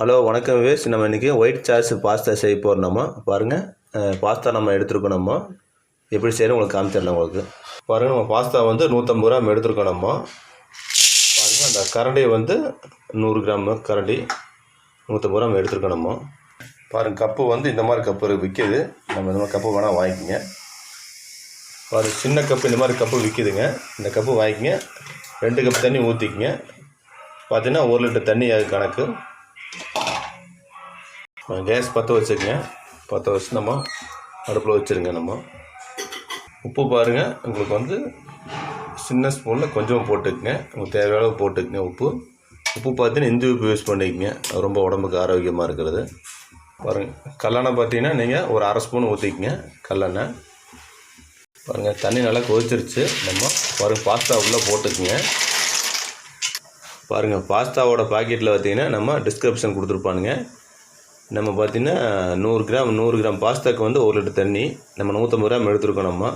Hello வணக்கம் ways நம்ம இன்றைக்கி ஒயிட் சாஸ் பாஸ்தா செய்ய போகிறோம் நம்ம. பாருங்கள் பாஸ்தா நம்ம எடுத்துருக்கோம் நம்ம. எப்படி செய்யணும் உங்களுக்கு காமிச்சிடலாம் உங்களுக்கு. பாருங்கள் நம்ம பாஸ்தா வந்து நூற்றம்பது ரூபா எடுத்துருக்கோம் நம்ம. பாருங்கள் அந்த கரண்டி வந்து நூறு கிராம் கரண்டி நூற்றம்பது ரூபா எடுத்துருக்கோம் நம்ம. பாருங்கள் கப்பு வந்து இந்த மாதிரி கப்பு விற்கிது நம்ம இந்த மாதிரி கப்பு வேணால் வாங்கிக்கோங்க. பாரு சின்ன கப்பு இந்த மாதிரி கப்பு விற்கிதுங்க இந்த கப்பு வாங்கிக்கிங்க. ரெண்டு கப் தண்ணி ஊற்றிக்கிங்க பார்த்தீங்கன்னா ஒரு லிட்டர் தண்ணி அது கணக்கு. கேஸ் பற்ற வச்சுக்கங்க பற்ற வச்சு நம்ம அடுப்பில் வச்சுருங்க நம்ம. உப்பு பாருங்கள் உங்களுக்கு வந்து சின்ன ஸ்பூனில் கொஞ்சம் போட்டுக்கங்க. உங்களுக்கு தேவையான போட்டுக்குங்க உப்பு. உப்பு பார்த்தீங்கன்னா இந்து உப்பு யூஸ் பண்ணிக்கங்க. ரொம்ப உடம்புக்கு ஆரோக்கியமாக இருக்கிறது. பாருங்கள் கல்லெண்ணை பார்த்தீங்கன்னா நீங்கள் ஒரு அரை ஸ்பூன் ஊற்றிக்கங்க கல்லெண்ணெய் பாருங்கள் தண்ணி நல்லா கொதிச்சிருச்சு. நம்ம பாருங்கள் பாஸ்தா உள்ளே போட்டுக்குங்க. பாருங்கள் பாஸ்தாவோட பாக்கெட்டில் பார்த்தீங்கன்னா நம்ம டிஸ்கிரிப்ஷன் கொடுத்துருப்பானுங்க. நம்ம பார்த்தீங்கன்னா நூறு கிராம் நூறு கிராம் பாஸ்தாக்கு வந்து ஒரு லிட்டர் தண்ணி நம்ம நூற்றம்பது கிராம் எடுத்துருக்கோம் நம்ம.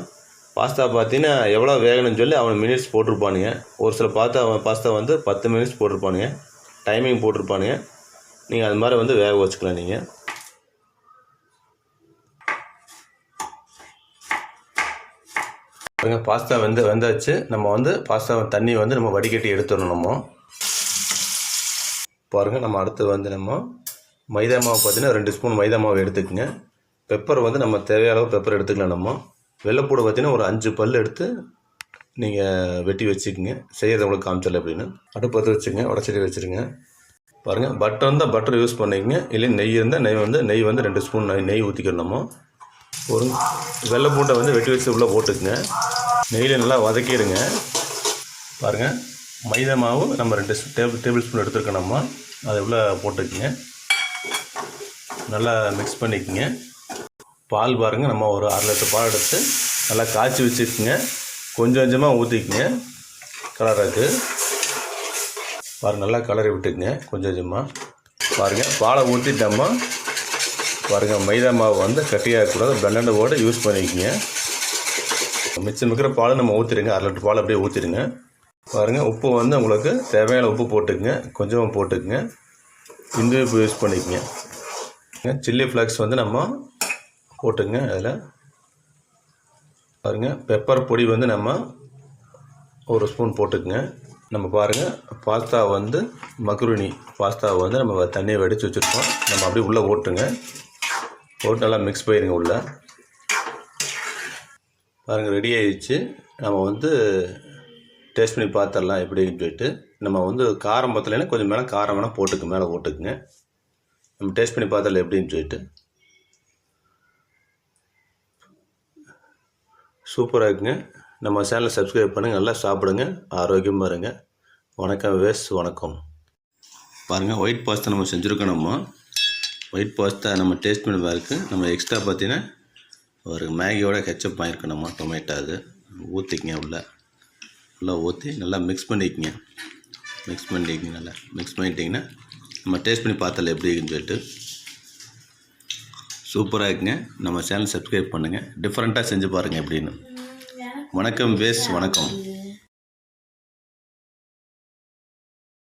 பாஸ்தா பார்த்தீங்கன்னா எவ்வளோ வேகணும்னு சொல்லி அவன் மினிட்ஸ் போட்டிருப்பானுங்க. ஒரு சில பாஸ்தா பாஸ்தா வந்து பத்து மினிட்ஸ் போட்டிருப்பானுங்க. டைமிங் போட்டிருப்பானுங்க. நீங்கள் அது மாதிரி வந்து வேக வச்சுக்கலாம் நீங்கள் பாருங்க பாஸ்தா வந்து வெந்தாச்சு. நம்ம வந்து பாஸ்தா தண்ணி வந்து நம்ம வடிகட்டி எடுத்துடணும் நம்ம. பாருங்கள் நம்ம அடுத்து வந்து நம்ம மைதா மாவு பார்த்தீங்கன்னா ரெண்டு ஸ்பூன் மைதா மாவு எடுத்துக்கோங்க. பெப்பர் வந்து நம்ம தேவையான பெப்பர் எடுத்துக்கலாம் நம்ம. வெள்ளைப்பூடு பார்த்தீங்கன்னா ஒரு அஞ்சு பல் எடுத்து நீங்கள் வெட்டி வச்சுக்கோங்க. செய்யறது உங்களுக்கு காமிச்சல அப்படின்னு. அடுப்பு பற்ற வச்சுங்க உடச்சடி வச்சுருங்க. பாருங்கள் பட்டர் இருந்தால் பட்டர் யூஸ் பண்ணிக்கங்க. இல்லை நெய் இருந்தால் நெய் வந்து நெய் வந்து ரெண்டு ஸ்பூன் நெய் நெய் ஊற்றிக்கணும் நம்ம. ஒரு வெள்ளை பூண்டை வந்து வெட்டி வச்சு உள்ளே போட்டுக்குங்க. நெய்யில் நல்லா வதக்கிடுங்க. பாருங்கள் மைதா மாவு நம்ம ரெண்டு டேபிள் டேபிள் ஸ்பூன் எடுத்துருக்கோம் நம்ம. அதை உள்ளே போட்டுக்குங்க. நல்லா மிக்ஸ் பண்ணிக்கோங்க. பால் பாருங்கள் நம்ம ஒரு அரை லிட்டர் பால் எடுத்து நல்லா காய்ச்சி வச்சுக்கோங்க. கொஞ்சம் கொஞ்சமாக ஊற்றிக்குங்க கலராக்கு பாருங்கள் நல்லா கலரி விட்டுக்குங்க கொஞ்சம் கொஞ்சமாக பாருங்கள் பாலை ஊற்றிட்டோம்மா பாருங்கள் மைதா மாவு வந்து கட்டியாகக்கூடாது பிளண்டர் ஓட யூஸ் பண்ணிக்கோங்க. மிச்சம் இருக்கிற பாலை நம்ம ஊற்றிடுங்க அரை லிட்டர் பால் அப்படியே ஊற்றிடுங்க பாருங்கள் உப்பு வந்து உங்களுக்கு தேவையான உப்பு போட்டுக்குங்க. கொஞ்சமாக போட்டுக்குங்க. இந்து உப்பு யூஸ் பண்ணிக்கோங்க. சில்லி ஃப்ளாக்ஸ் வந்து நம்ம போட்டுங்க அதில் பாருங்கள் பெப்பர் பொடி வந்து நம்ம ஒரு ஸ்பூன் போட்டுக்குங்க. நம்ம பாருங்கள் பாஸ்தா வந்து மக்ருனி பாஸ்தாவை வந்து நம்ம தண்ணியை வடித்து வச்சுருக்கோம். நம்ம அப்படியே உள்ளே ஓட்டுங்க. போட்டு நல்லா மிக்ஸ் பண்ணிடுங்க உள்ளே. பாருங்கள் ரெடி ஆயிடுச்சு. நம்ம வந்து டேஸ்ட் பண்ணி பார்த்துடலாம் எப்படின்னு சொல்லிட்டு. நம்ம வந்து காரம் பத்தலைன்னா கொஞ்சம் மேலே காரம் வேணால் போட்டுக்கு மேலே போட்டுக்குங்க. நம்ம டேஸ்ட் பண்ணி பார்த்தல எப்படின்னு சொல்லிட்டு. சூப்பராக இருக்குங்க. நம்ம சேனலை சப்ஸ்கிரைப் பண்ணுங்கள் நல்லா சாப்பிடுங்க. ஆரோக்கியமாக இருங்க. வணக்கம் வேஸ் வணக்கம். பாருங்கள் ஒயிட் பாஸ்தா நம்ம செஞ்சுருக்கோம் நம்ம. ஒயிட் பாஸ்தா நம்ம டேஸ்ட் பண்ணி பாருக்கு நம்ம எக்ஸ்ட்ரா பார்த்தீங்கன்னா ஒரு மேகியோட ஹெச்சப் வாங்கியிருக்கோம் நம்ம டொமேட்டோ அது. ஊற்றிக்கங்க உள்ளே. உள்ளே ஊற்றி நல்லா மிக்ஸ் பண்ணிக்கிங்க. மிக்ஸ் பண்ணிக்கிங்க நல்லா. மிக்ஸ் பண்ணிட்டிங்கன்னா நம்ம டேஸ்ட் பண்ணி பார்த்தல எப்படி இருக்குன்னு சொல்லிட்டு. சூப்பராக இருக்குங்க. நம்ம சேனல் சப்ஸ்கிரைப் பண்ணுங்கள் டிஃப்ரெண்ட்டாக செஞ்சு பாருங்கள் எப்படின்னு. வணக்கம் வேஸ் வணக்கம்.